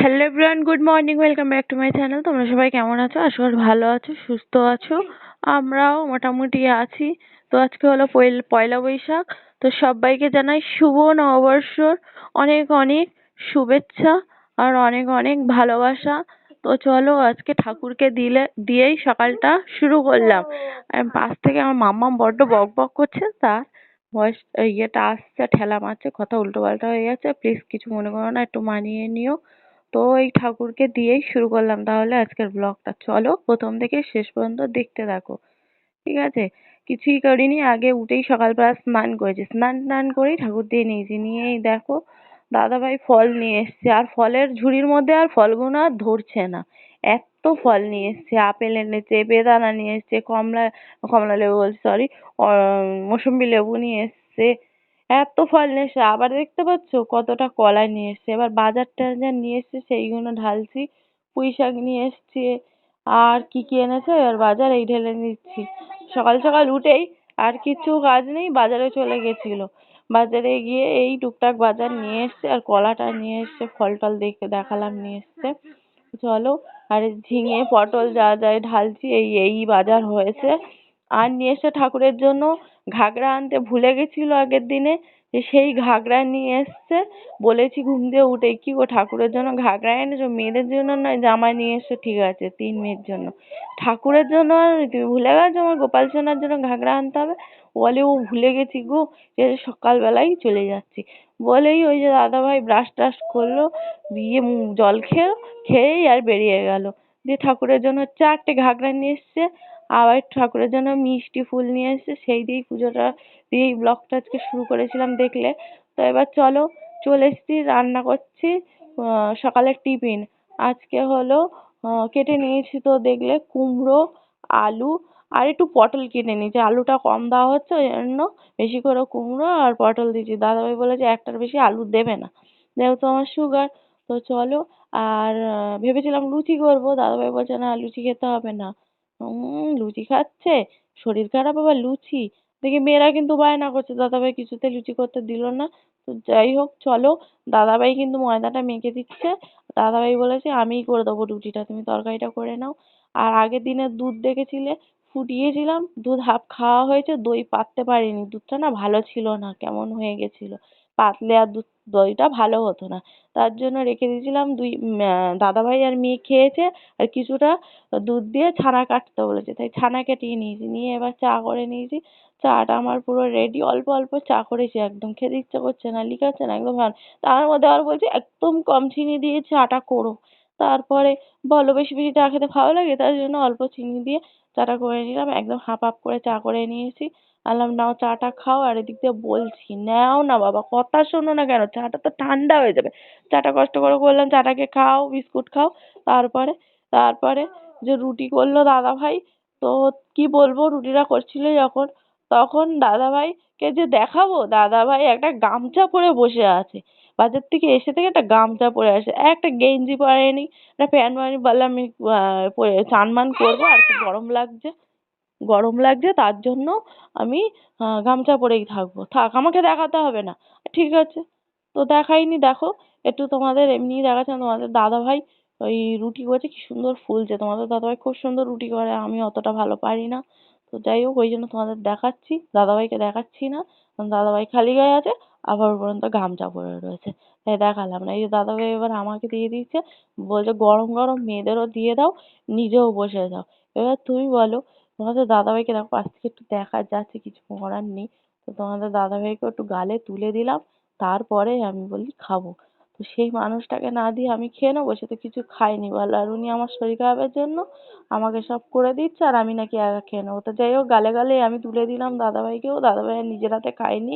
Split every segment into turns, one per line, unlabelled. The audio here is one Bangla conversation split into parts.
Hello everyone good morning welcome back to my channel তোমরা সবাই কেমন আছো? আশা করি ভালো আছো, সুস্থ আছো। আমরাও মোটামুটি আছি। তো আজকে হলো পয়ল- বৈশাখ। তো সবাইকে জানাই শুভ নববর্ষর অনেক অনেক শুভেচ্ছা আর অনেক অনেক ভালোবাসা। তো চলো আজকে ঠাকুরকে দিলে, দিয়েই সকালটা শুরু করলাম। পাশ থেকে আমার মাম্মা বড্ড বক বক করছে, তার ভয়েস ইয়েটা আসছে, ঠেলা মারছে, কথা উল্টো পাল্টা হয়ে যাচ্ছে প্লিজ কিছু মনে করো না, একটু মানিয়ে নিও। তো এই ঠাকুরকে দিয়েই শুরু করলাম। তাহলে আজকের ব্লগটা। চলো প্রথম থেকে শেষ পর্যন্ত দেখতে থাকো। ঠিক আছে? কিছুই করিনি। আগে উঠেই সকালবেলা স্নান করেছি। স্নান টান করেই ঠাকুর দিয়ে নিয়েছি। নিয়েই দেখো, দাদাভাই ফল নিয়ে এসছে। আর ফলের ঝুড়ির মধ্যে আর ফলগুলো আর ধরছে না। এত্ত ফল নিয়ে এসছে। আপেল এনেছে, বেদানা নিয়ে এসছে, কমলা কমলা লেবু বলছি সরি মোসম্বি লেবু নিয়ে এসছে। এত ফল নিয়ে আবার দেখতে পাচ্ছ কতটা কলা নিয়ে এসছে। এবার বাজার টাজার নিয়ে এসছে সেইগুলো ঢালছি, পুঁই শাক নিয়ে এসছে, আর কি কি এনেছে এবার বাজার এই ঢেলে নিচ্ছি। সকাল সকাল উঠেই আর কিছু কাজ নেই, বাজারে চলে গেছিল। বাজারে গিয়ে এই টুকটাক বাজার নিয়ে এসছে আর কলাটা নিয়ে এসছে, ফল টল দেখে দেখালাম নিয়ে এসছে। চলো, আর ঝিঙে, পটল যা যা ঢালছি, এই এই বাজার হয়েছে। আর নিয়ে এসছে ঠাকুরের জন্য ঘাগরা আনতে ভুলে গেছিল আগের দিনে সেই ঘাগরা নিয়ে এসছে। বলেছি, ঘুম দিয়ে উঠে, কি গো ঠাকুরের জন্য ঘাগরা এনেছো? মেয়েদের জন্য নয় জামা নিয়ে এসছো। ঠিক আছে, তিন মেয়ের জন্য। ঠাকুরের জন্য তুমি ভুলে গেছো? আমার গোপাল সোনার জন্য ঘাগরা আনতে হবে? বলে, ও ভুলে গেছি গো সকালবেলাই চলে যাচ্ছি। বলেই ওই যে দাদাভাই ব্রাশ ট্রাশ করল, দিয়ে জল খেলো, খেয়েই আর বেরিয়ে গেলো। দিয়ে ঠাকুরের জন্য চারটে ঘাগরা নিয়ে এসছে। আবার ঠাকুরের জন্য মিষ্টি ফুল নিয়ে এসেছে সেই দিয়েই পুজোটা দিয়েই ব্লগটা আজকে শুরু করেছিলাম দেখলে। তো এবার চলো, চলে এসেছি, রান্না করছি, আহ, সকালের টিফিন। আজকে হলো, আহ, কেটে নিয়েছি তো দেখলে কুমড়ো, আলু, আর একটু পটল কেটে নিয়েছি। আলুটা কম দেওয়া হচ্ছে, ওই জন্য বেশি করে কুমড়ো আর পটল দিয়েছি। দাদাভাই বলেছে, একটার বেশি আলু দেবে না, যেহেতু আমার সুগার তো চলো, আর ভেবেছিলাম লুচি করব, দাদাভাই বলছে, না, লুচি খেতে হবে না। উম, লুচি খাচ্ছে, শরীর খারাপ, আবার লুচি। দেখি মেয়েরা কিন্তু বায়না করছে, দাদাভাই কিছুতেই লুচি করতে দিলো না। তো যাই হোক, চলো, দাদাভাই কিন্তু ময়দাটা মেখে দিচ্ছে। দাদাভাই বলেছে, আমিই করে দেবো রুটিটা তুমি তরকারিটা করে নাও। আর আগের দিনের দুধ দেখেছিলে, ফুটিয়েছিলাম, দুধ হাফ খাওয়া হয়েছে, দই পাততে পারিনি, দুধটা না ভালো ছিল না, কেমন হয়ে গেছিল। পাতলে আর দুধ দইটা ভালো হতো না। তার জন্য রেখে দিয়েছিলাম দুই দাদাভাই আর মেয়ে খেয়েছে আর কিছুটা দুধ দিয়ে ছানা কাটতে বলেছে। তাই ছানা কেটে নিয়েছি, নিয়ে এবার চা করে নিয়েছি। চাটা আমার পুরো রেডি অল্প অল্প চা করেছি। একদম খেতে ইচ্ছে করছে না, লিকাচ্ছে না, একদম ভালো তার মধ্যে আবার বলছে, একদম কম চিনি দিয়ে চাটা করো। তারপরে, বলো বেশি বেশি চা খেতে ভালো লাগে? তার জন্য অল্প চিনি দিয়ে চাটা করে নিলাম। একদম হাফ হাফ করে চা করে নিয়েছি। বললাম নাও চাটা খাও আর এদিক দিয়ে বলছি, নাও না বাবা, কথা শোনো না কেন? চাটা তো ঠান্ডা হয়ে যাবে। চাটা কষ্ট করে করলাম চাটাকে খাও, বিস্কুট খাও। তারপরে তারপরে যে রুটি করল দাদাভাই, তো কি বলব, রুটিটা করছিল যখন, তখন দাদাভাইকে যে দেখাবো, দাদাভাই একটা গামছা পরে বসে আছে। বাজার থেকে এসে থেকে একটা গামছা পরে আসে। একটা গেঞ্জি পরেনি, একটা প্যান্ট পরেনি বললাম আমি পরে স্নান মান করব, আর খুব গরম লাগছে। গরম লাগছে তার জন্য আমি গামছা পরেই থাকব। থাক, আমাকে দেখাতে হবে না। ঠিক আছে। তো দেখাইনি, দেখো। একটু তোমাদের এমনিই দেখাচ্ছিলাম তোমাদের দাদাভাই ওই রুটি করেছে, কি সুন্দর ফুলছে তোমাদের দাদাভাই খুব সুন্দর রুটি করে, আমি অতটা ভালো পারি না। তো যাই হোক, ওই জন্য তোমাদের দেখাচ্ছি। দাদাভাইকে দেখাচ্ছি না। দাদাভাই খালি গায়ে আছে, আবার পর্যন্ত গামছা পরে রয়েছে। তাই দেখালাম না। এই যে দাদাভাই এবার আমাকে দিয়ে দিচ্ছে। বলছে, গরম গরম, মেয়েদেরও দিয়ে দাও, নিজেও বসে যাও এবার তুমি বলো তোমাদের দাদাভাইকে দেখো পাশ থেকে একটু দেখা যাচ্ছে, কিছু করার নেই। তো তোমাদের দাদা দাদাভাইকে একটু গালে তুলে দিলাম, তারপরে আমি বলি খাব। তো সেই মানুষটাকে না দিয়ে আমি খেয়ে নেব, সে তো কিছু খায়নি। বলো, আর উনি আমার শরীর খারাপের জন্য আমাকে সব করে দিচ্ছে, আর আমি নাকি একা খেয়ে নেব। তো যাই হোক, গালে গালে আমি তুলে দিলাম দাদাভাইকেও। দাদাভাই নিজের হাতে খায়নি,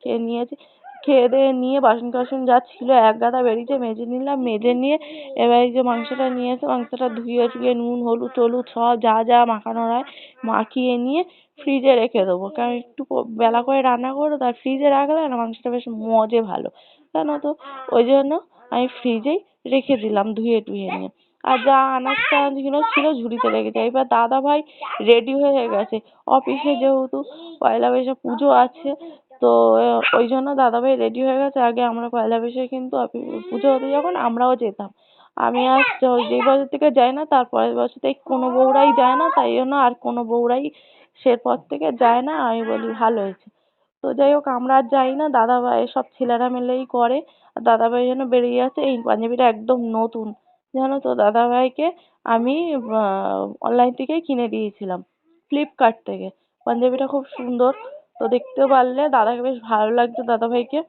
খেয়ে নিয়েছে। খেয়ে দেয়ে নিয়ে বাসন টাসন যা ছিল এক গাদা বেরিয়েছে, মেজে নিলাম, মেজে নিয়ে এবার এই যে মাংসটা নিয়ে এসে মাংসটা ধুয়ে টুয়ে নুন, হলুদ, টলুদ সব যা যা মাখানোর হয় মাখিয়ে নিয়ে ফ্রিজে রেখে দেবো। কারণ একটু বেলা করে রান্না করব তো আর ফ্রিজে রাখলে না মাংসটা বেশ মজে ভালো। জানো তো? ওই জন্য আমি ফ্রিজেই রেখে দিলাম ধুয়ে টুয়ে নিয়ে। আর যা আনাজ টানাজগুলো ছিল ঝুড়িতে রেখেছি এবার দাদা ভাই রেডি হয়ে গেছে। অফিসে যেহেতু পয়লা বৈশাখ পুজো আছে তো ওই জন্য দাদাভাই রেডি হয়ে গেছে। আগে আমরা পয়লা বৈশাখে কিন্তু পুজো হতো যখন, আমরাও যেতাম। আমি আর যেই বছর থেকে যাই না, তার পরের বছর থেকে কোনো বউরাই যায় না, তাই জন্য আর কোনো বউরাই সে পর থেকে যায় না। আমি বলি, ভালো হয়েছে। তো যাই হোক, আমরা আর যাই না। দাদা ভাই সব ছেলেরা মিলেই করে। আর দাদা ভাই জন্য বেরিয়ে যাচ্ছে এই পাঞ্জাবিটা একদম নতুন। জানো তো দাদা ভাইকে আমি অনলাইন থেকেই কিনে দিয়েছিলাম ফ্লিপকার্ট থেকে। পাঞ্জাবিটা খুব সুন্দর। তো দেখতে পারলে দাদাকে বেশ ভালো লাগছে দাদা ভাইকে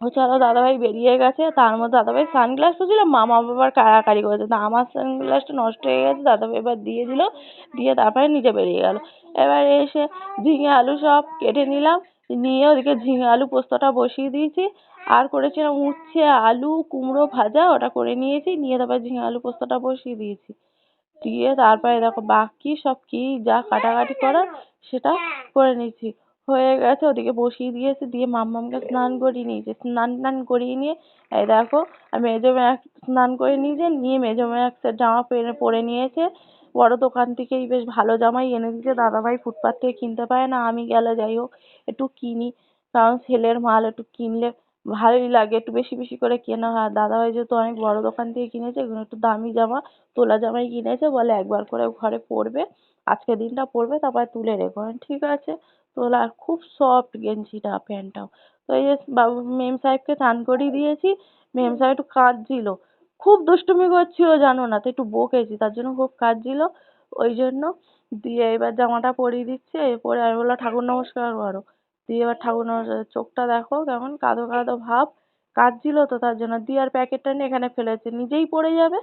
ও চলো দাদা ভাই বেরিয়ে গেছে, তার মধ্যে দাদা ভাই সানগ্লাস তো ছিল মামা আবার কাড়াকাড়ি করেছে। তা আমার সানগ্লাসটা নষ্ট হয়ে গেছে দাদা ভাই এবার দিয়ে দিল, দিয়ে তারপরে নিজে বেরিয়ে গেল। এবার এসে ঝিঙে আলু সব কেটে নিলাম, নিয়ে ওদিকে ঝিঙে আলু পোস্তটা বসিয়ে দিয়েছি। আর করেছিলাম উচ্ছে, আলু, কুমড়ো ভাজা, ওটা করে নিয়েছি, নিয়ে তারপর ঝিঙে আলু পোস্তটা বসিয়ে দিয়েছি। দিয়ে তারপরে দেখো বাকি সব কি যা কাটাকাটি করার সেটা করে নিয়েছি। হয়ে গেছে, ওদিকে বসিয়ে দিয়েছি, দিয়ে মাম্মামকে স্নান করিয়ে নিয়েছি। স্নান টান করিয়ে নিয়ে, এই দেখো মেজো স্নান করে নিয়েছে, নিয়ে মেজো একটা জামা পরে পরে নিয়েছে। বড় দোকান থেকেই বেশ ভালো জামাই এনে দিয়েছে। দাদাভাই ফুটপাত থেকে কিনতে পারে না, আমি গেলে যাই হোক, একটু কিনি। কারণ ছেলের মাল একটু কিনলে ভালোই লাগে, একটু বেশি বেশি করে কেনা হয়। দাদাভাই যেহেতু অনেক বড় দোকান থেকে কিনেছে, এগুলো একটু দামি জামা, তোলা জামাই কিনেছে, বলে একবার করে ঘরে পরবে, আজকের দিনটা পরবে, তারপর তুলে রেখো। ঠিক আছে তোলা আর খুব সফট গেঞ্জিটা, প্যান্টটাও। তো এই বাবু, মেম সাহেবকে স্নান করিয়ে দিয়েছি, মেম সাহেব একটু কাঁদছিল। খুব দুষ্টুমি করছিল, জানো না? তো একটু বকেছি, তার জন্য খুব কাঁদছিল। ওই জন্য দিয়ে এবার জামাটা পরিয়ে দিচ্ছে, এরপরে আমি বললাম, ঠাকুর নমস্কার করো। দিয়ে এবার ঠাকুর নমস্কার, চোখটা দেখো কেমন, কাঁদো কাঁদো ভাব। কাঁদছিল তো তার জন্য, দিয়ে আর প্যাকেটটা নিয়ে এখানে ফেলেছে, নিজেই পড়ে যাবে।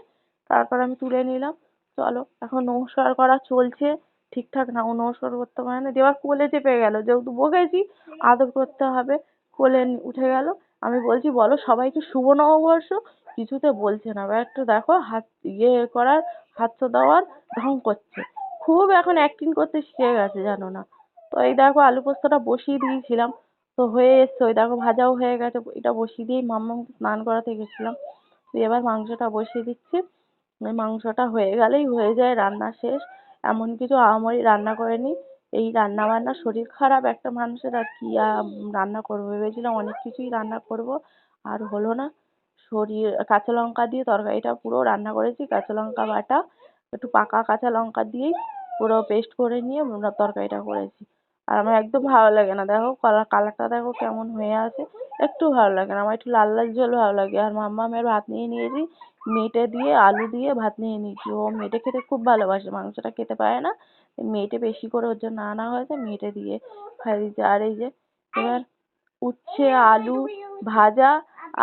তারপর আমি তুলে নিলাম। চলো, এখন নমস্কার করা চলছে। ঠিকঠাক না ও নমস্কার করতে পারে না। দিয়ে আবার কোলে চেপে গেল যেহেতু বকেছি আদর করতে হবে কোলে উঠে গেল। আমি বলছি বলো সবাইকে শুভ নববর্ষ। কিছুতে বলছে না। এবার একটু দেখো হাত ইয়ে করার হাতটা দেওয়ার ঢং করছে। খুব এখন অ্যাক্টিং করতে শিখে গেছে জানো না। তো এই দেখো আলু পোস্তটা বসিয়ে দিয়েছিলাম। তো হয়ে এসছে ওই দেখো ভাজাও হয়ে গেছে। এটা বসিয়ে দিয়েই মাম্মামকে স্নান করাতে গেছিলাম। দিয়ে এবার মাংসটা বসিয়ে দিচ্ছি। মাংসটা হয়ে গেলেই হয়ে যায় রান্না শেষ। এমন কিছু আহামরি রান্না করিনি। এই রান্না বান্না শরীর খারাপ একটা মানুষের, আর কি রান্না করব? ভেবেছিলাম অনেক কিছুই রান্না করব, আর হলো না। শরীর, কাঁচা লঙ্কা দিয়ে তরকারিটা পুরো রান্না করেছি। কাঁচা লঙ্কা বাটা, একটু পাকা কাঁচা লঙ্কা দিয়েই পুরো পেস্ট করে নিয়ে তরকারিটা করেছি। আর আমার একদম ভালো লাগে না। দেখো কালার কালারটা দেখো কেমন হয়ে আছে। একটু ভালো লাগে না, আমার একটু লাল লাল ঝোল ভালো লাগে। আর মাম্মা মাম্মামের ভাত নিয়ে নিয়েছি। মেটে দিয়ে আলু দিয়ে ভাত নিয়ে নিয়েছি। ও মেটে খেতে খুব ভালোবাসে, মাংসটা খেতে পারে না। মেটে বেশি করে ওর জন্য আনা হয়েছে মেটে দিয়ে খাইয়ে দিয়েছি। আর এই যে এবার উচ্ছে, আলু ভাজা,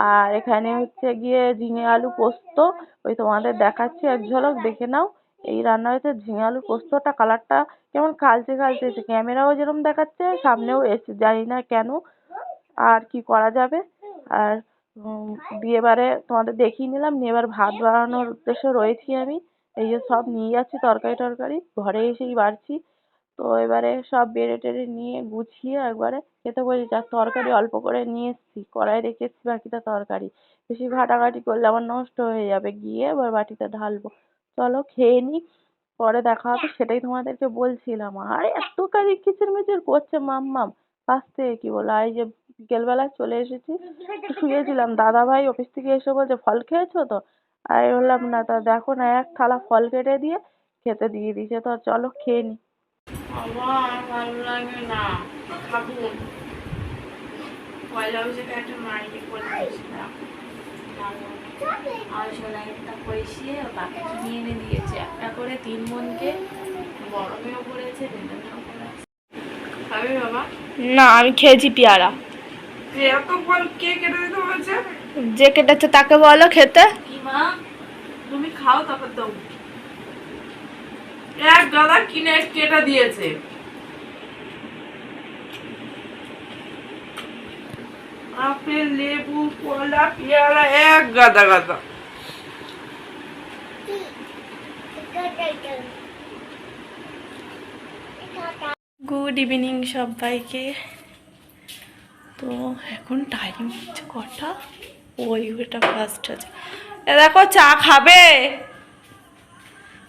আর এখানে হচ্ছে গিয়ে ঝিঙে আলু পোস্ত। ওই তোমাদের দেখাচ্ছি, এক ঝলক দেখে নাও। এই রান্না হয়েছে ঝিঙে আলু পোস্তটা কালারটা কেমন কালচে কালচে এসেছে ক্যামেরাও যেরকম দেখাচ্ছে, সামনেও এসে জানি না কেন, আর কি করা যাবে। আর এবারে তোমাদের দেখিয়ে নিলাম নিয়ে এবার ভাত বাড়ানোর উদ্দেশ্যে রয়েছি আমি। এই যে সব নিয়ে যাচ্ছি তরকারি টরকারি, ঘরে এসেই বাড়ছি। তো এবারে সব বেড়ে টেড়ে নিয়ে গুছিয়ে একবারে খেতে বসেছি। আর তরকারি অল্প করে নিয়ে এসেছি, কড়াই রেখেছি, বাকিটা তরকারি। বেশি ঘাটাঘাটি করলে আবার নষ্ট হয়ে যাবে, গিয়ে এবার বাটিতে ঢালবো। চলো খেয়ে নিই পরে দেখা হবে, সেটাই তোমাদেরকে বলছিলাম। আর এত কাজে কিচিরমিচির করছে, মাম্মাম। পাশ থেকে কি বলো? এই যে বিকেলবেলা চলে এসেছি শুয়েছিলাম। দাদা ভাই অফিস থেকে এসে বলছে, ফল খেয়েছো তো? আর বললাম, না, তা দেখো না, এক থালা ফল কেটে দিয়ে খেতে দিয়ে দিয়েছে, তো চলো খেয়ে
বাবা ভালো লাগে না, খাব। পয়লা একটা করে
আর সোনাইটা পয়সিয়ে বাকি কিনে এনে দিয়েছে। একটা করে তিন বোনকে গরমেও পড়েছে বেদনাও পড়েছে।
খাবি বাবা?
না আমি খেয়েছি পেয়ারা।
যে কে কেটে দিতে বলেছে?
যে কেটেছে তাকে বলো খেতে।
কি মা?
তুমি খাও তারপর দাও এক গাদা কিনে কেটে দিয়েছে। আপেল লেবু, কলা, পেয়ারা, এক গাদা গাদা।
গুড ইভিনিং সবাইকে। তো এখন টাইম হচ্ছে কটা? ওই ওটা ফার্স্ট আছে দেখো, চা খাবে?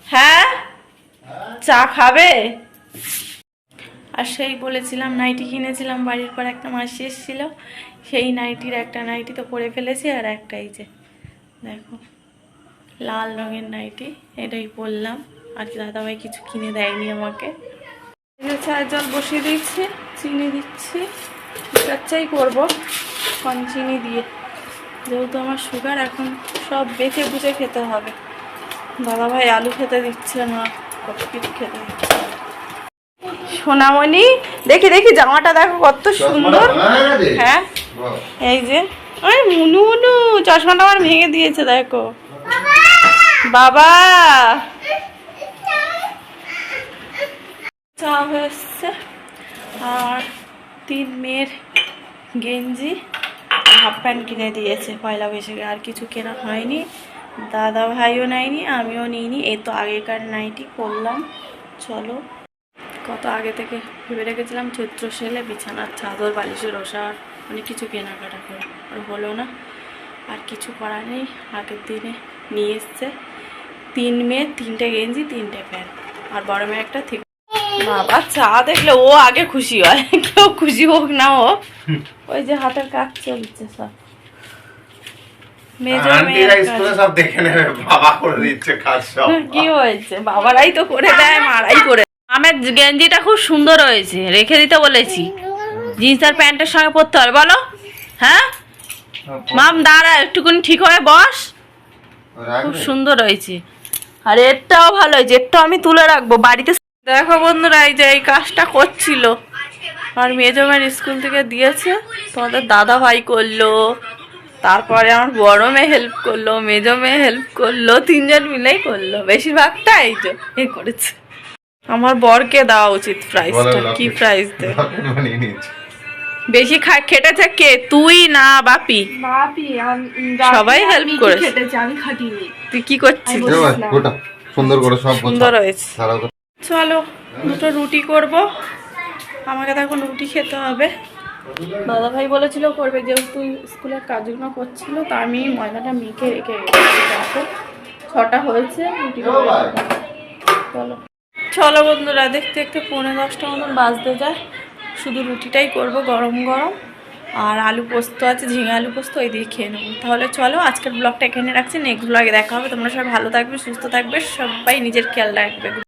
হ্যাঁ? চা খাবে? আর সেই বলেছিলাম, নাইটি কিনেছিলাম, বাড়ির পর একটা মাসি এসেছিল। সেই নাইটির একটা নাইটি তো পরে ফেলেছি, আর একটা এই যে, দেখো, লাল রঙের নাইটি, এটাই পরলাম। আর কি দাদাভাই কিছু কিনে দেয়নি আমাকে। চায়ের জল বসিয়ে দিচ্ছি, চিনি দিচ্ছি। চাই করব, কম চিনি দিয়ে। যেহেতু আমার সুগার এখন সব বেছে বুঝে খেতে হবে। দাদাভাই আলু খেতে দিচ্ছে না কত কিছু খেতে দিচ্ছে। সোনামণি দেখি দেখি জামাটা দেখো কত সুন্দর। হ্যাঁ এই যে ওই মুনু মুনু চশমাটা আমার ভেঙে দিয়েছে দেখো। বাবা! চা হয়েছে আর তিন মেয়ের গেঞ্জি হাফ প্যান্ট কিনে দিয়েছে। পয়লা বৈশাখে আর কিছু কেনা হয়নি। দাদা ভাইও নেয়নি আমিও নিইনি। এই তো আগেকার নাইটি করলাম চলো। কত আগে থেকে ভেবে রেখেছিলাম চৈত্র সেলে বিছানার চাদর বালিশের ওষার অনেক কিছু কেনাকাটা করে। আর হলো না আর কিছু করার নেই। আগের দিনে নিয়ে এসছে তিন মেয়ে তিনটে গেঞ্জি তিনটে প্যান্ট। আর বড় মেয়ে একটা ঠিক বাবা চা দেখলে ও আগে খুশি হয়। কেউ খুশি হোক না ও। ওই যে হাতের কাজ চলছে সব।
করে
বাবারাই তো করে দেয় মারাই করে আমের গেঞ্জিটা খুব সুন্দর হয়েছে রেখে দিতে বলেছি। জিন্স আর প্যান্টের সঙ্গে পরতে হবে বলো। হ্যাঁ? মাম দাঁড়া একটুকুনি ঠিক হয়ে বস। খুব সুন্দর হয়েছে। আর এরটাও ভালো হয়েছে এরটাও আমি তুলে রাখব। বাড়িতে দেখো বন্ধুরা এই যে এই কাজটা করছিল। আর মেজমের স্কুল থেকে দিয়েছে তোমাদের দাদা ভাই করল। তারপরে আমার বড় মেয়ে হেল্প করল মেজো মেয়ে হেল্প করল তিনজন মিলেই করল। বেশিরভাগটা এই যে এ করেছে। আমার বরকে দেওয়া উচিত প্রাইসটা কি প্রাইস দে? বেশি খা খেটেছে কে? তুই না বাপি?
বাপি
সবাই করেছে।
আমি খাটিনি।
তুই কি করছিস?
সুন্দর করে সব
সুন্দর হয়েছে। চলো দুটো রুটি করব। আমাকে তো এখন রুটি খেতে হবে। দাদা ভাই বলেছিল করবে যেহেতু স্কুলের কাজগুলো করছিল তা আমি ময়দাটা মেখে রেখে গেছি। দেখো ছটা হয়েছে রুটি চলো। চলো বন্ধুরা, দেখতে একটু পৌনে দশটা মতন বাজতে যায়। শুধু রুটিটাই করব, গরম গরম। আর আলু পোস্ত আছে, ঝিঙে আলু পোস্ত, ওই দিয়ে খেয়ে নেব। তাহলে চলো, আজকের ব্লগটা এখানে রাখছি। নেক্সট ব্লগে দেখা হবে। তোমরা সবাই ভালো থাকবে, সুস্থ থাকবে, সবাই নিজের খেয়াল রাখবে।